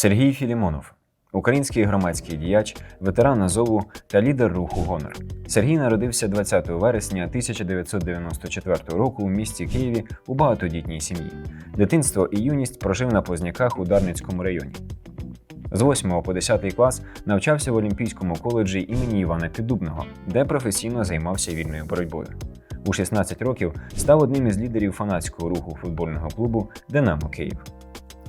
Сергій Філімонов, український громадський діяч, ветеран Азову та лідер руху Гонор. Сергій народився 20 вересня 1994 року у місті Києві у багатодітній сім'ї. Дитинство і юність прожив на Позняках у Дарницькому районі. З 8 по 10 клас навчався в Олімпійському коледжі імені Івана Піддубного, де професійно займався вільною боротьбою. У 16 років став одним із лідерів фанатського руху футбольного клубу Динамо Київ.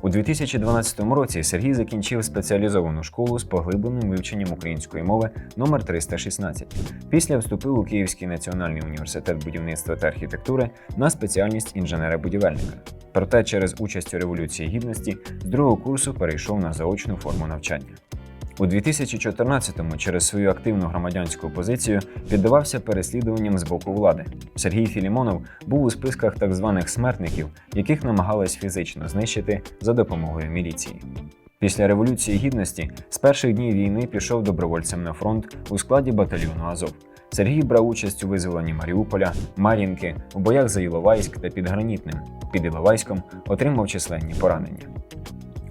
У 2012 році Сергій закінчив спеціалізовану школу з поглибленим вивченням української мови номер 316. Після вступив у Київський національний університет будівництва та архітектури на спеціальність інженера-будівельника. Проте через участь у Революції Гідності з другого курсу перейшов на заочну форму навчання. У 2014-му через свою активну громадянську позицію піддавався переслідуванням з боку влади. Сергій Філімонов був у списках так званих смертників, яких намагались фізично знищити за допомогою міліції. Після Революції Гідності з перших днів війни пішов добровольцем на фронт у складі батальйону Азов. Сергій брав участь у визволенні Маріуполя, Мар'їнки, у боях за Іловайськ та під Гранітним. Під Іловайськом отримав численні поранення.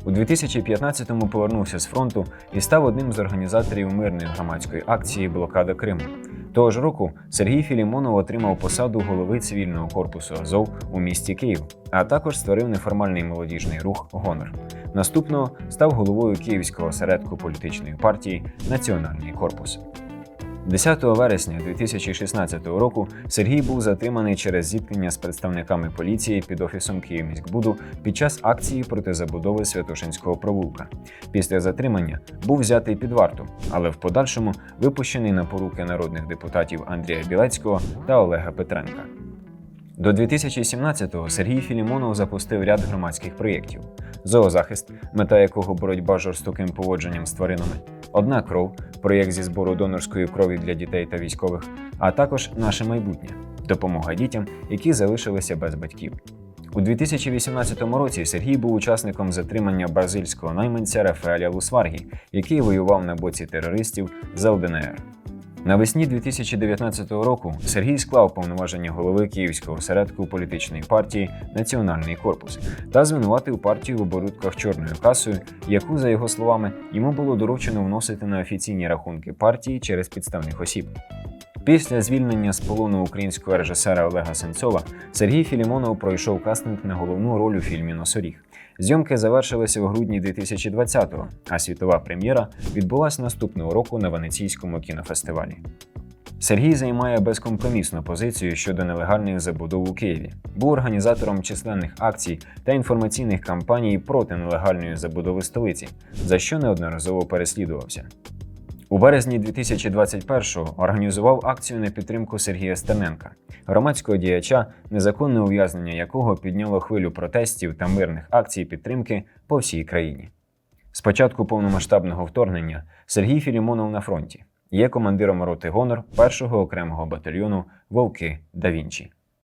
У 2015-му повернувся з фронту і став одним з організаторів мирної громадської акції Блокада Криму. Того ж року Сергій Філімонов отримав посаду голови цивільного корпусу Азов у місті Київ, а також створив неформальний молодіжний рух Гонор. Наступного став головою Київського осередку політичної партії Національний корпус. 10 вересня 2016 року Сергій був затриманий через зіткнення з представниками поліції під офісом Київміськбуду під час акції проти забудови Святошинського провулка. Після затримання був взятий під варту, але в подальшому випущений на поруки народних депутатів Андрія Білецького та Олега Петренка. До 2017-го Сергій Філімонов запустив ряд громадських проєктів: зоозахист, мета якого боротьба з жорстоким поводженням з тваринами, одна кров, проєкт зі збору донорської крові для дітей та військових, а також наше майбутнє допомога дітям, які залишилися без батьків. У 2018 році Сергій був учасником затримання бразильського найманця Рафаеля Лусваргі, який воював на боці терористів за ЛДНР. Навесні 2019 року Сергій склав повноваження голови Київського осередку політичної партії Національний корпус та звинуватив партію в оборудках чорною касою, яку, за його словами, йому було доручено вносити на офіційні рахунки партії через підставних осіб. Після звільнення з полону українського режисера Олега Сенцова Сергій Філімонов пройшов кастинг на головну роль у фільмі Носоріг. Зйомки завершилися у грудні 2020-го, а світова прем'єра відбулася наступного року на Венеційському кінофестивалі. Сергій займає безкомпромісну позицію щодо нелегальних забудов у Києві, був організатором численних акцій та інформаційних кампаній проти нелегальної забудови столиці, за що неодноразово переслідувався. У березні 2021-го організував акцію на підтримку Сергія Стерненка, громадського діяча, незаконне ув'язнення якого підняло хвилю протестів та мирних акцій підтримки по всій країні. З початку повномасштабного вторгнення Сергій Філімонов на фронті є командиром роти Гонор першого окремого батальйону Вовки да Вінчі.